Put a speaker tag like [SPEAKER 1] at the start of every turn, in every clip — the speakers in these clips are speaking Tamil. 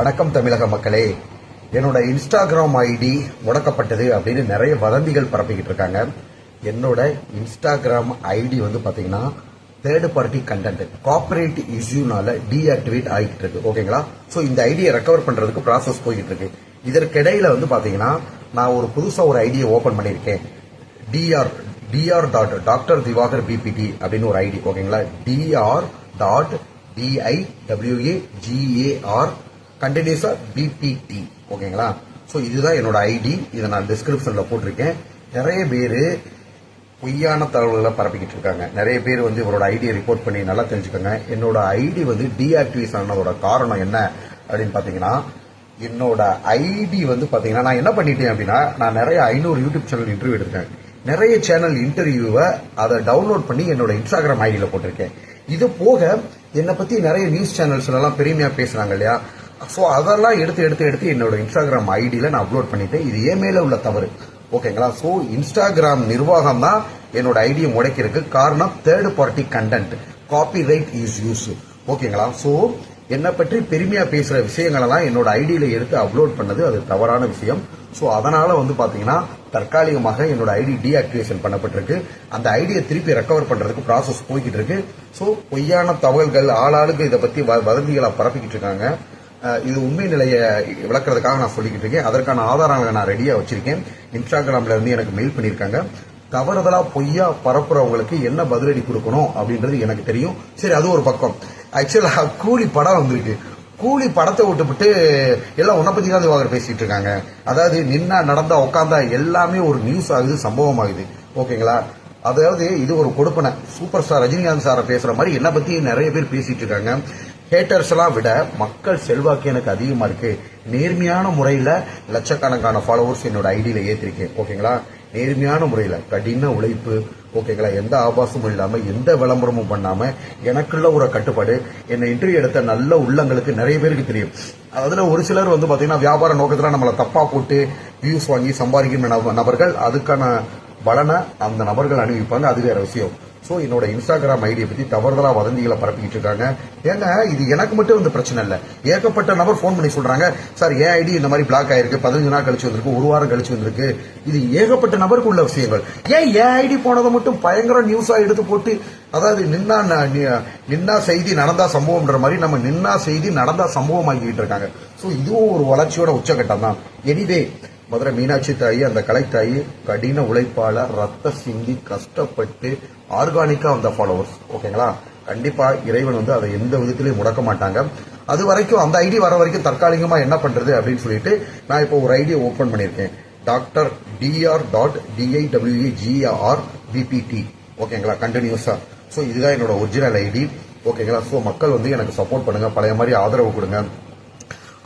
[SPEAKER 1] வணக்கம் தமிழக மக்களே. என்னோட இன்ஸ்டாகிராம் ஐடி முடக்கப்பட்டது அப்படின்னு நிறைய வதந்திகள் பரப்பிக்கிட்டு இருக்காங்க. என்னோட இன்ஸ்டாகிராம் ஐடி வந்து பார்த்தீங்கன்னா தேர்ட் பார்ட்டி கண்டென்ட் கார்பரேட் இஷ்யூனால டீஆக்டிவேட் ஆகிட்டு இருக்கு. ஓகேங்களா ஸோ இந்த ஐடியை ரெக்கவர் பண்றதுக்கு ப்ராசஸ் போய்கிட்டு இருக்கு. இதற்கிடையில வந்து பார்த்தீங்கன்னா நான் ஒரு புதுசாக ஒரு ஐடியை ஓபன் பண்ணியிருக்கேன். DR DR dot doctor Diwakar PPT அப்படின்னு ஒரு ஐடி ஓகேங்களா DR dot DI WA GAR கண்டினியூஸா பிபிடி ஓகேங்களா? ஸோ இதுதான் என்னோட ஐடி இதை நான் டிஸ்கிரிப்ஷன்ல போட்டிருக்கேன். நிறைய பேர் பொய்யான தகவல்களை பரப்பிக்கிட்டு இருக்காங்க. நிறைய பேர் வந்து இவரோட ஐடியை ரிப்போர்ட் பண்ணி நல்லா தெரிஞ்சுக்கோங்க. என்னோட ஐடி வந்து டீஆக்டிவேட் ஆனதோட காரணம் என்ன அப்படின்னு பாத்தீங்கன்னா என்னோட ஐடி வந்து பார்த்தீங்கன்னா நான் என்ன பண்ணிட்டேன் அப்படின்னா நான் நிறைய ஐநூறு யூடியூப் சேனல் இன்டர்வியூ எடுத்தேன். நிறைய சேனல் இன்டர்வியூவை அதை டவுன்லோட் பண்ணி என்னோட இன்ஸ்டாகிராம் ஐடியில் போட்டிருக்கேன். இது போக என்னை பத்தி நிறைய நியூஸ் சேனல்ஸ்லாம் பெருமையாக பெருமையா பேசுறாங்க இல்லையா? ஸோ அதெல்லாம் எடுத்து எடுத்து எடுத்து என்னோட இன்ஸ்டாகிராம் ஐடியில் நான் அப்லோட் பண்ணிட்டேன். இது ஏன் உள்ள தவறு. ஓகேங்களா ஸோ இன்ஸ்டாகிராம் நிர்வாகம் தான் என்னோட ஐடியை முடைக்கிறதுக்கு காரணம் third party content copyright issues ஓகேங்களா ஸோ என்னை பற்றி பெருமையாக பேசுகிற விஷயங்களெல்லாம் என்னோட ஐடியில் எடுத்து அப்லோட் பண்ணது அது தவறான விஷயம். ஸோ அதனால் வந்து பார்த்தீங்கன்னா தற்காலிகமாக என்னோட ஐடி டீஆக்டிவேஷன் பண்ணப்பட்டிருக்கு. அந்த ஐடியை திருப்பி ரெக்கவர் பண்ணுறதுக்கு ப்ராசஸ் போய்கிட்டு இருக்கு. ஸோ பொய்யான தகவல்கள் ஆளாளுக்கு இதை பற்றி வ- வதந்திகளை பரப்பிக்கிட்டு இருக்காங்க. இது உண்மை நிலையை விளக்குறதுக்காக நான் சொல்லிக்கிட்டு இருக்கேன். அதற்கான ஆதாரங்களை நான் ரெடியா வச்சிருக்கேன். இன்ஸ்டாகிராம்ல இருந்து எனக்கு மெயில் பண்ணியிருக்காங்க. தவறுதலா பொய்யா பரப்புறவங்களுக்கு என்ன பதிலடி கொடுக்கணும் அப்படின்றது எனக்கு தெரியும். சரி அது ஒரு பக்கம். ஆக்சுவலா கூலி படம் வந்திருக்கு. கூலி படத்தை விட்டுவிட்டு எல்லாம் உன்னை பத்தி தான் திவாகர் பேசிட்டு இருக்காங்க. அதாவது நின்னா நடந்தா உட்காந்தா எல்லாமே ஒரு நியூஸ் ஆகுது சம்பவம் ஆகுது ஓகேங்களா? அதாவது இது ஒரு கொடுப்பனை. சூப்பர் ஸ்டார் ரஜினிகாந்த் சாரை பேசுற மாதிரி என்னை பத்தி நிறைய பேர் பேசிட்டு இருக்காங்க. ஹேட்டர்ஸ் எல்லாம் விட மக்கள் செல்வாக்கு எனக்கு அதிகமா இருக்கு. நேர்மையான முறையில லட்சக்கணக்கான ஃபாலோவர்ஸ் என்னோட ஐடியில ஏத்திருக்கேன். ஓகேங்களா? நேர்மையான முறையில கடின உழைப்பு ஓகேங்களா? எந்த ஆபாசமும் இல்லாம எந்த விளம்பரமும் பண்ணாம எனக்குள்ள ஒரு கட்டுப்பாடு என்னை இன்டர்வியூ எடுத்த நல்ல உள்ளங்களுக்கு நிறைய பேருக்கு தெரியும். அதுல ஒரு சிலர் வந்து பாத்தீங்கன்னா வியாபார நோக்கத்துல நம்மளை தப்பா போட்டு வியூஸ் வாங்கி சம்பாதிக்கிற நபர்கள் அதுக்கான பலனை அந்த நபர்கள் அனுபவிப்பாங்க. அது வேற விஷயம். ஸோ என்னோட இன்ஸ்டாகிராம் ஐடியை பத்தி தவறுதலா வதந்திகளை பரப்பிக்கிட்டு இருக்காங்க. ஏங்க இது எனக்கு மட்டும் இந்த பிரச்சனை இல்லை. ஏகப்பட்ட நபர் ஃபோன் பண்ணி சொல்றாங்க சார் ஏன் ஐடி இந்த மாதிரி பிளாக் ஆயிருக்கு? பதினஞ்சு நாள் கழிச்சு வந்திருக்கு ஒரு வாரம் கழிச்சு வந்திருக்கு. இது ஏகப்பட்ட நபருக்கு உள்ள விஷயங்கள். ஏன் ஏன் ஐடி போனதை மட்டும் பயங்கர நியூஸா எடுத்து போட்டு அதாவது நின்னா ந- நின்னா செய்தி நடந்தா சம்பவம்ன்ற மாதிரி நம்ம நின்னா செய்தி நடந்தா சம்பவம் ஆகிக்கிட்டு இருக்காங்க. ஸோ இதுவும் ஒரு வளர்ச்சியோட உச்சகட்டம் தான். எனிவே மதுரை மீனாட்சி தாயி அந்த கலைத்தாயி கடின உழைப்பால ரத்த சிந்தி கஷ்டப்பட்டு ஆர்கானிக்கா வந்த ஃபாலோவர்ஸ் ஓகேங்களா கண்டிப்பா இறைவன் வந்து அதை எந்த விதத்திலையும் முடக்க மாட்டாங்க. அது வரைக்கும் அந்த ஐடி வர வரைக்கும் தற்காலிகமா என்ன பண்றது அப்படின்னு சொல்லிட்டு நான் இப்போ ஒரு ஐடியை ஓபன் பண்ணியிருக்கேன். Doctor D R dot D I W A G R B P T ஓகேங்களா கண்டினியூஸா ஸோ இதுதான் என்னோட ஒரிஜினல் ஐடி. ஓகேங்களா ஸோ மக்கள் வந்து எனக்கு சப்போர்ட் பண்ணுங்க. பழைய மாதிரி ஆதரவு கொடுங்க.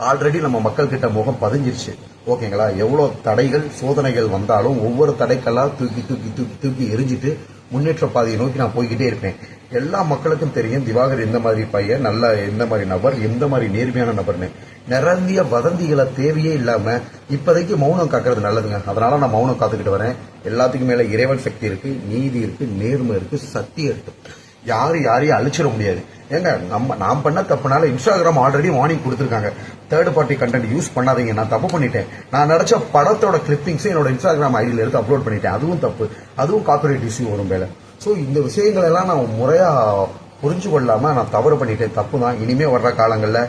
[SPEAKER 1] ஆல்ரெடி நம்ம மக்கள் கிட்ட முகம் பதிஞ்சிருச்சு. ஓகேங்களா? எவ்வளோ தடைகள் சோதனைகள் வந்தாலும் ஒவ்வொரு தடைக்கெல்லாம் தூக்கி தூக்கி தூக்கி தூக்கி எரிஞ்சிட்டு முன்னேற்ற பாதையை நோக்கி நான் போய்கிட்டே இருப்பேன். எல்லா மக்களுக்கும் தெரியும் திவாகர் எந்த மாதிரி பையன் நல்ல எந்த மாதிரி நபர் எந்த மாதிரி நேர்மையான நபர்னு. நிரந்திய வதந்திகளை தேவையே இல்லாம இப்போதைக்கு மௌனம் காக்கிறது நல்லதுங்க. அதனால நான் மௌனம் காத்துக்கிட்டு வரேன். எல்லாத்துக்கும் மேல இறைவன் சக்தி இருக்கு நீதி இருக்கு நேர்மை இருக்கு சக்தி இருக்கு. யாரும் யாரையும் அழிச்சிட முடியாது. ஏங்க நம்ம நான் பண்ண தப்புனால இன்ஸ்டாகிராம் ஆல்ரெடி வார்னிங் கொடுத்துருக்காங்க. தேர்ட் பார்ட்டி கண்டென்ட் யூஸ் பண்ணாதீங்க. நான் தப்பு பண்ணிட்டேன். நான் நினச்ச படத்தோட கிளிப்பிங்ஸ் என்னோட இன்ஸ்டாகிராம் ஐடியில் எடுத்து அப்லோட் பண்ணிட்டேன். அதுவும் தப்பு. அதுவும் காப்பிரைட் இஷ்யூ வரும் வேலை. ஸோ இந்த விஷயங்கள் எல்லாம் நான் முறையாக புரிஞ்சு கொள்ளாமல் நான் தவறு பண்ணிட்டேன். தப்பு தான். இனிமே வர்ற காலங்களில்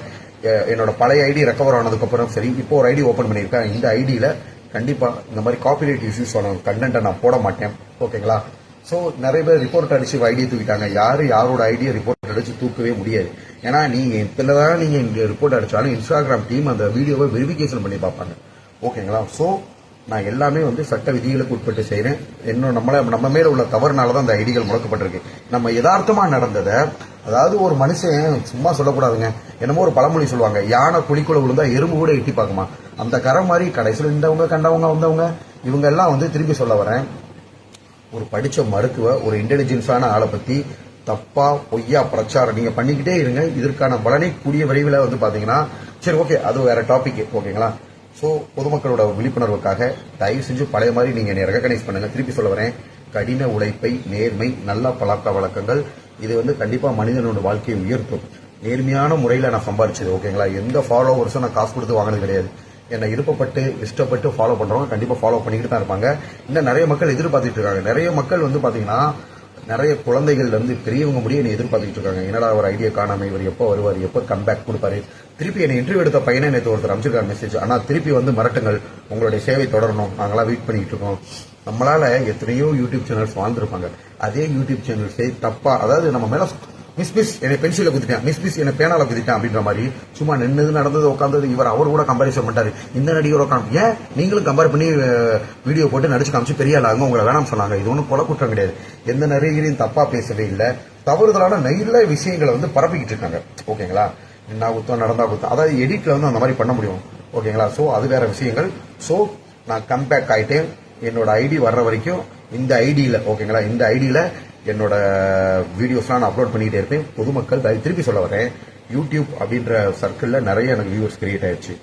[SPEAKER 1] என்னோட பழைய ஐடி ரெக்கவர் ஆனதுக்கப்புறம் சரி இப்போ ஒரு ஐடி ஓப்பன் பண்ணியிருக்கேன். இந்த ஐடியில் கண்டிப்பாக இந்த மாதிரி காப்பிரைட் இஷ்யூஸ் ஆன கண்டென்ட்டை நான் போட மாட்டேன். ஓகேங்களா சோ நிறைய பேர் ரிப்போர்ட் அடிச்சு ஐடியை தூக்கிட்டாங்க. யாரு யாரோட ஐடியை ரிப்போர்ட் அடிச்சு தூக்கவே முடியாது. ஏன்னா நீங்க இதுலதான் நீங்க இங்கே ரிப்போர்ட் அடிச்சாலும் இன்ஸ்டாகிராம் டீம் அந்த வீடியோவை வெரிஃபிகேஷன் பண்ணி பார்ப்பாங்க. ஓகேங்களா சோ நான் எல்லாமே வந்து சட்ட விதிகளுக்கு உட்பட்டு செய்கிறேன் இன்னும் நம்மள நம்ம மேல உள்ள தவறுனால தான் அந்த ஐடிகள் முடக்கப்பட்டிருக்கு. நம்ம யதார்த்தமா நடந்ததை அதாவது ஒரு மனுஷன் சும்மா சொல்லக்கூடாதுங்க. என்னமோ ஒரு பழமொழி சொல்லுவாங்க. யானை குழிக்குள்ள விழுந்தா எறும்பு கூட எட்டி பார்க்குமா? அந்த கரை மாதிரி கடைசியில் இருந்தவங்க கண்டவங்க வந்தவங்க இவங்க எல்லாம் வந்து திருப்பி சொல்ல வரேன். ஒரு படிச்ச மருத்துவ ஒரு இன்டெலிஜென்ஸான ஆளை பத்தி தப்பா பொய்யா பிரச்சாரம் நீங்க பண்ணிக்கிட்டே இருங்க. இதற்கான பலனை கூடிய விரைவில் வந்து பாத்தீங்கன்னா சரி ஓகே அது வேற டாபிக் ஓகேங்களா ஸோ பொதுமக்களோட விழிப்புணர்வுக்காக தயவு செஞ்சு பழைய மாதிரி நீங்க என்னை ரெகனைஸ் பண்ணுங்க. திருப்பி சொல்ல வரேன். கடின உழைப்பை நேர்மை நல்ல பழக்க வழக்கங்கள் இது வந்து கண்டிப்பா மனிதனோட வாழ்க்கையை உயர்த்தும். நேர்மையான முறையில் நான் சம்பாரிச்சது ஓகேங்களா எந்த ஃபாலோவர்ஸும் நான் காசு கொடுத்து வாங்கினது கிடையாது. என்னை விருப்பப்பட்டு இஷ்டப்பட்டு ஃபாலோ பண்ணுறவங்க கண்டிப்பாக ஃபாலோ பண்ணிக்கிட்டு தான் இருப்பாங்க. இன்னும் நிறைய மக்கள் எதிர்பார்த்துட்டு இருக்காங்க. நிறைய மக்கள் வந்து பார்த்தீங்கன்னா நிறைய குழந்தைகள்லேருந்து பெரியவங்க முடிய என்னை எதிர்பார்த்துட்டு இருக்காங்க. என்னடா ஒரு ஐடியா காணாம இவர் எப்போ வருவார் எப்போ கம்பேக் கொடுப்பாரு? திருப்பி என்னை இன்டர்வியூ எடுத்த பையனை நேற்று ஒருத்தர் அமைச்சிருக்காரு மெசேஜ் ஆனால் திருப்பி வந்து மிரட்டுங்கள். உங்களுடைய சேவை தொடரணும். நாங்களாம் வெயிட் பண்ணிட்டு இருக்கோம். நம்மளால எத்தனையோ யூடியூப் சேனல்ஸ் வாழ்ந்துருப்பாங்க. அதே யூடியூப் சேனல்ஸே தப்பா அதாவது நம்ம மேல மிஸ் மிஸ் என்னை பென்சில குத்திட்டான். மிஸ் மிஸ் என்னை பேனால குத்திட்டான் அப்படின்ற மாதிரி சும்மா நின்னது நடந்தது உட்காந்தது இவர் அவர் கூட கம்பாரிசன் பண்ணிட்டாரு இந்த நடிகர் உட்காந்து ஏன்? நீங்களும் கம்பேர் பண்ணி வீடியோ போட்டு நடிச்சு காமிச்சு பெரிய ஆளாங்க உங்களை வேணாம் சொன்னாங்க. இது ஒன்றும் கொலை குற்றம் கிடையாது. எந்த நடிகரையும் தப்பா பேசவே இல்லை. தவறுதலான நல்ல விஷயங்களை வந்து பரப்பிக்கிட்டு இருக்காங்க. ஓகேங்களா? என்ன குத்தம் நடந்தா குத்தம் அதாவது எடிட்ல வந்து அந்த மாதிரி பண்ண முடியும். ஓகேங்களா? ஸோ அது வேற விஷயங்கள். ஸோ நான் கம்பேக் ஆயிட்டேன். என்னோட ஐடி வர்ற வரைக்கும் இந்த ஐடியில் ஓகேங்களா? இந்த ஐடியில் என்னோட வீடியோஸ்லாம் நான் அப்லோட் பண்ணிட்டே இருப்பேன். பொதுமக்கள் தயவு திருப்பி சொல்ல வரேன். யூடியூப் அப்படின்ற சர்க்கிளில் நிறைய எனக்கு வியூவர்ஸ் கிரியேட் ஆயிடுச்சு.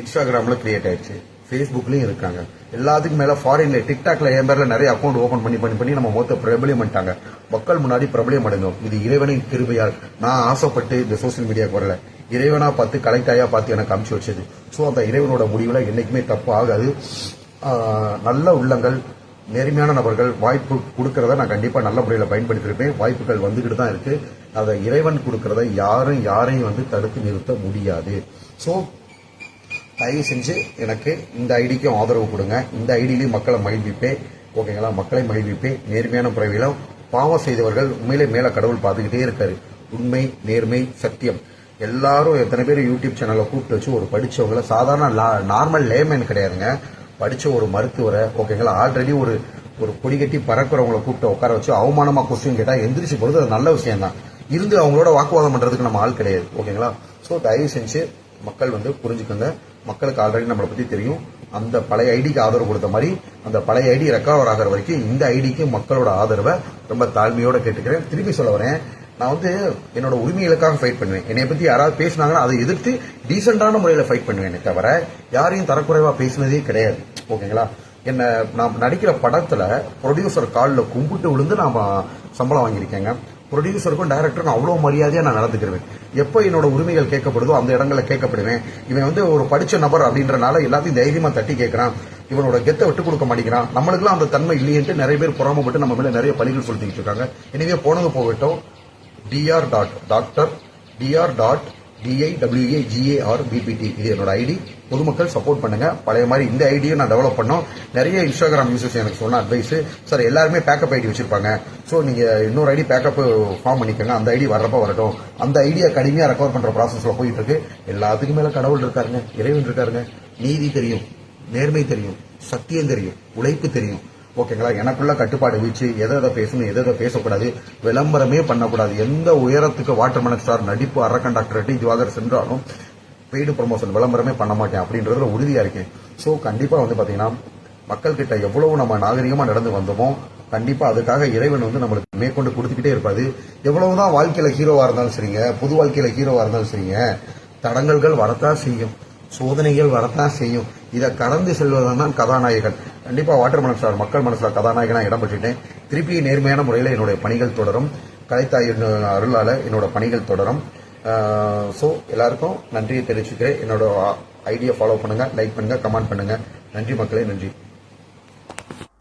[SPEAKER 1] இன்ஸ்டாகிராமில் கிரியேட் ஆயிடுச்சு. ஃபேஸ்புக்லேயும் இருக்காங்க. எல்லாத்துக்கும் மேலே ஃபாரின்ல டிக்டாக்ல என் பேரில் நிறைய அக்கௌண்ட் ஓப்பன் பண்ணி பண்ணி பண்ணி நம்ம மொத்த பிரபலியம் பண்ணிட்டாங்க. மக்கள் முன்னாடி பிரபலியம் அடைந்தோம். இது இறைவனின் கிருபையால். நான் ஆசைப்பட்டு இந்த சோசியல் மீடியாவுக்கு வரல. இறைவனா பார்த்து கலைத்தாயா பார்த்து எனக்கு அமுச்சு வச்சது. ஸோ அந்த இறைவனோட முடிவில் என்னைக்குமே தப்பு ஆகாது. நல்ல உள்ளங்கள் நேர்மையான நபர்கள் வாய்ப்பு கொடுக்கறத நான் கண்டிப்பா நல்ல முறையில் பயன்படுத்தியிருப்பேன். வாய்ப்புகள் வந்துகிட்டு தான் இருக்கு. அதை இறைவன் கொடுக்கறத யாரும் யாரையும் வந்து தடுத்து நிறுத்த முடியாது. ஸோ தயவு செஞ்சு எனக்கு இந்த ஐடிக்கும் ஆதரவு கொடுங்க. இந்த ஐடியிலையும் மக்களை மகிழ்விப்பேன். ஓகேங்களா மக்களை மகிழ்விப்பேன். நேர்மையான முறையில பாவம் செய்தவர்கள் உண்மையிலே மேல கடவுள் பார்த்துக்கிட்டே இருக்காரு. உண்மை நேர்மை சத்தியம். எல்லாரும் எத்தனை பேர் யூடியூப் சேனலை கூப்பிட்டு வச்சு ஒரு படித்தவங்கள சாதாரண நார்மல் லேமேன் கிடையாதுங்க. படிச்ச ஒரு மருத்துவரை ஓகேங்களா ஆல்ரெடி ஒரு ஒரு கொடி கட்டி பறக்கிறவங்கள கூப்பிட்டு உட்கார வச்சு அவமானமா கொஸ்டின் கேட்டா எந்திரிச்சு போறது அது நல்ல விஷயம் தான் இருந்து அவங்களோட வாக்குவாதம் பண்றதுக்கு நம்ம ஆள் கிடையாது ஓகேங்களா சோ தயவு செஞ்சு மக்கள் வந்து புரிஞ்சுக்கோங்க. மக்களுக்கு ஆல்ரெடி நம்மளை பத்தி தெரியும். அந்த பழைய ஐடிக்கு ஆதரவு கொடுத்த மாதிரி அந்த பழைய ஐடி ரெக்கவர் ஆகிற வரைக்கும் இந்த ஐடிக்கு மக்களோட ஆதரவை ரொம்ப தாழ்மையோட கேட்டுக்கிறேன். திருப்பி சொல்ல வரேன். நான் வந்து என்னோட உரிமைகளுக்காக ஃபைட் பண்ணுவேன். என்னை பத்தி யாராவது பேசினாங்கன்னா அதை எதிர்த்து டீசென்டான முறையில் ஃபைட் பண்ணுவேனே தவிர யாரையும் தரக்குறைவா பேசினதே கிடையாது. ஓகேங்களா? என்ன நான் நடிக்கிற படத்துல ப்ரொடியூசர் காலில் கும்பிட்டு விழுந்து நான் சம்பளம் வாங்கியிருக்கேங்க. ப்ரொடியூசருக்கும் டைரக்டருக்கும் அவ்வளோ மரியாதையாக நான் நடந்துக்கிறேன் எப்போ என்னோட உரிமைகள் கேட்கப்படுதோ அந்த இடங்களில் கேட்கப்படுவேன். இவன் வந்து ஒரு படித்த நபர் அப்படின்றனால எல்லாத்தையும் தைரியமாக தட்டி கேட்குறான். இவனோட கெத்தை விட்டு கொடுக்க மாட்டேங்கிறான். நம்மளுக்குலாம் அந்த தன்மை இல்லையன்ட்டு நிறைய பேர் புறாமப்பட்டு நம்ம மேலே நிறைய பழிகள் சொல்லிட்டு இருக்காங்க. எனவே போனது போகட்டும். D R dot doctor D R dot D I W A G A R B P T இது என்னோட ஐடி பொதுமக்கள் சப்போர்ட் பண்ணுங்க. பழைய மாதிரி இந்த ஐடியும் நான் டெவலப் பண்ணோம். நிறைய இன்ஸ்டாகிராம் யூசர்ஸ் எனக்கு சொன்ன அட்வைஸ் சார் எல்லாருமே பேக்கப் ஐடி வச்சிருப்பாங்க. ஸோ நீங்க இன்னொரு ஐடி பேக்கப் ஃபார்ம் பண்ணிக்கோங்க. அந்த ஐடி வர்றப்ப வரட்டும். அந்த ஐடியா கடுமையாக ரெக்கவர் பண்ற ப்ராசஸ்ல போயிட்டு இருக்கு. எல்லாத்துக்கும் மேல கடவுள் இருக்காருங்க. இறைவன் இருக்காருங்க. நீதி தெரியும். நேர்மை தெரியும். சத்தியம் தெரியும். உழைப்பு தெரியும். ஓகேங்களா? எனக்குள்ள கட்டுப்பாடு வீச்சு எதை எதை பேசணும் எதை எதை பேசக்கூடாது விளம்பரமே பண்ணக்கூடாது. எந்த உயரத்துக்கு வாட்டர் ஸ்டார் நடிப்பு அரக்கன் டாக்டர் ரெட்டி திவாகர் சென்றாலும் பெய்டு ப்ரொமோஷன் விளம்பரமே பண்ண மாட்டேன் அப்படின்றதுல உறுதியா இருக்கேன். ஸோ கண்டிப்பா வந்து பாத்தீங்கன்னா மக்கள் கிட்ட எவ்வளவு நம்ம நாகரிகமா நடந்து வந்தோமோ கண்டிப்பா அதுக்காக இறைவன் வந்து நம்மளுக்கு மேற்கொண்டு கொடுத்துக்கிட்டே இருப்பாது எவ்வளவுதான் வாழ்க்கையில ஹீரோவா இருந்தாலும் சரிங்க புது வாழ்க்கையில ஹீரோவா இருந்தாலும் சரிங்க தடங்கல்கள் வரத்தான் செய்யும் சோதனைகள் வரத்தான் செய்யும். இதை கடந்து செல்வதுதான் கதாநாயகன். கண்டிப்பாக வாட்டர் மனசார் மக்கள் மனசில் கதாநாயகனா இடம் பெற்றுட்டேன் திருப்பி நேர்மையான முறையில் என்னுடைய பணிகள் தொடரும். கலைத்தாயின் அருளால் என்னோட பணிகள் தொடரும். ஸோ எல்லாருக்கும் நன்றியை தெரிவிச்சுக்கிறேன். என்னோட ஐடியா ஃபாலோ பண்ணுங்கள் லைக் பண்ணுங்கள் கமெண்ட் பண்ணுங்கள் நன்றி மக்களே நன்றி.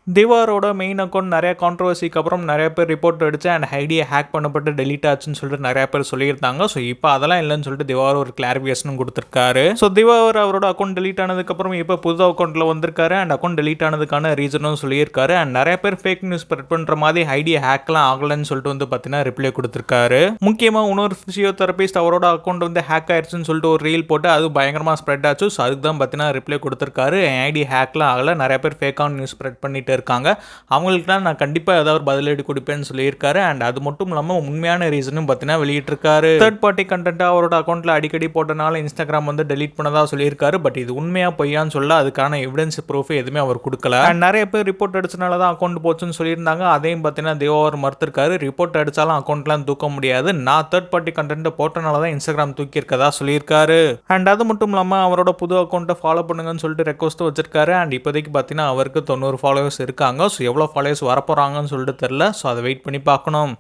[SPEAKER 2] திவாரோட மெயின் அக்கௌண்ட் நிறைய கான்ட்ரவர்சிக்கு அப்புறம் நிறைய பேர் ரிப்போர்ட் அடிச்சு அண்ட் ஐடியை ஹேக் பண்ணப்பட்டு டெலீட் ஆச்சுன்னு சொல்லிட்டு நிறைய பேர் சொல்லியிருந்தாங்க. ஸோ இப்போ அதெல்லாம் இல்லைன்னு சொல்லிட்டு திவார் ஒரு கிளாரிஃபிகேஷனும் கொடுத்துருக்காரு. ஸோ திவார் அவரோட அக்கௌண்ட் டெலிட் ஆனதுக்கப்புறம் இப்போ புது அக்கௌண்ட்டில் வந்திருக்காரு அண்ட் அக்கௌண்ட் டெலிட் ஆனதுக்கான ரீசனும் சொல்லியிருக்காரு. அண்ட் நிறைய பேர் ஃபேக் நியூஸ் ஸ்ப்ரெட் பண்ணுற மாதிரி ஐடியை ஹேக்லாம் ஆகலைன்னு சொல்லிட்டு வந்து பார்த்தீங்கன்னா ரிப்ளை கொடுத்துருக்காரு. முக்கியமாக இன்னொரு ஃபிசியோதெரபிஸ்ட் அவரோட அக்கௌண்ட் வந்து ஹேக் ஆயிடுச்சுன்னு சொல்லிட்டு ஒரு ரீல் போட்டு அது பயங்கரமாக ஸ்ப்ரெட் ஆச்சு. ஸோ அதுக்கு தான் பார்த்தீங்கன்னா ரிப்ளை கொடுத்துருக்காரு. என் ஐடி ஹேக்லாம் ஆகலை. நிறைய பேர் ஃபேக்கான நியூஸ் ஸ்ப்ரெட் பண்ணிட்டு இருக்காங்க. அவங்களுக்குலாம் நான் கண்டிப்பாக ஏதாவது ஒரு பதிலடி கொடுப்பேன்னு சொல்லியிருக்காரு. அண்ட் அது மட்டும் இல்லாமல் உண்மையான ரீசனும் பார்த்தீங்கன்னா வெளியிட்டிருக்காரு. தேர்ட் பார்ட்டி கண்டென்ட்டாக அவரோட அக்கௌண்ட்டில் அடிக்கடி போட்டனால இன்ஸ்டாகிராம் வந்து டெலீட் பண்ணதாக சொல்லியிருக்காரு. பட் இது உண்மையா பொய்யான்னு சொல்ல அதுக்கான எவிடன்ஸ் ப்ரூஃப் எதுவுமே அவர் கொடுக்கல. அண்ட் நிறைய பேர் ரிப்போர்ட் அடிச்சனால தான் அக்கௌண்ட் போச்சுன்னு சொல்லியிருந்தாங்க. அதையும் பார்த்தீங்கன்னா தேவாவர் மறுத்திருக்காரு. ரிப்போர்ட் அடிச்சாலும் அக்கௌண்ட்லாம் தூக்க முடியாது. நான் தேர்ட் பார்ட்டி கண்டென்ட்டை போட்டனால தான் இன்ஸ்டாகிராம் தூக்கியிருக்கதா சொல்லியிருக்காரு. அண்ட் அது மட்டும் இல்லாமல் அவரோட புது அக்கௌண்ட்டை ஃபாலோ பண்ணுங்கன்னு சொல்லிட்டு ரெக்வஸ்ட் வச்சிருக்காரு. அண்ட் இப்போதைக்கு பார்த்தீங்கன்னா அவருக்கு தொண்ணூறு ஃபாலோவர்ஸ் இருக்காங்க. ஸோ எவ்வளோ ஃபாலோயர்ஸ் வரப்போகிறாங்கன்னு சொல்லிட்டு தெரில ஸோ அதை வெயிட் பண்ணி பார்க்கணும்.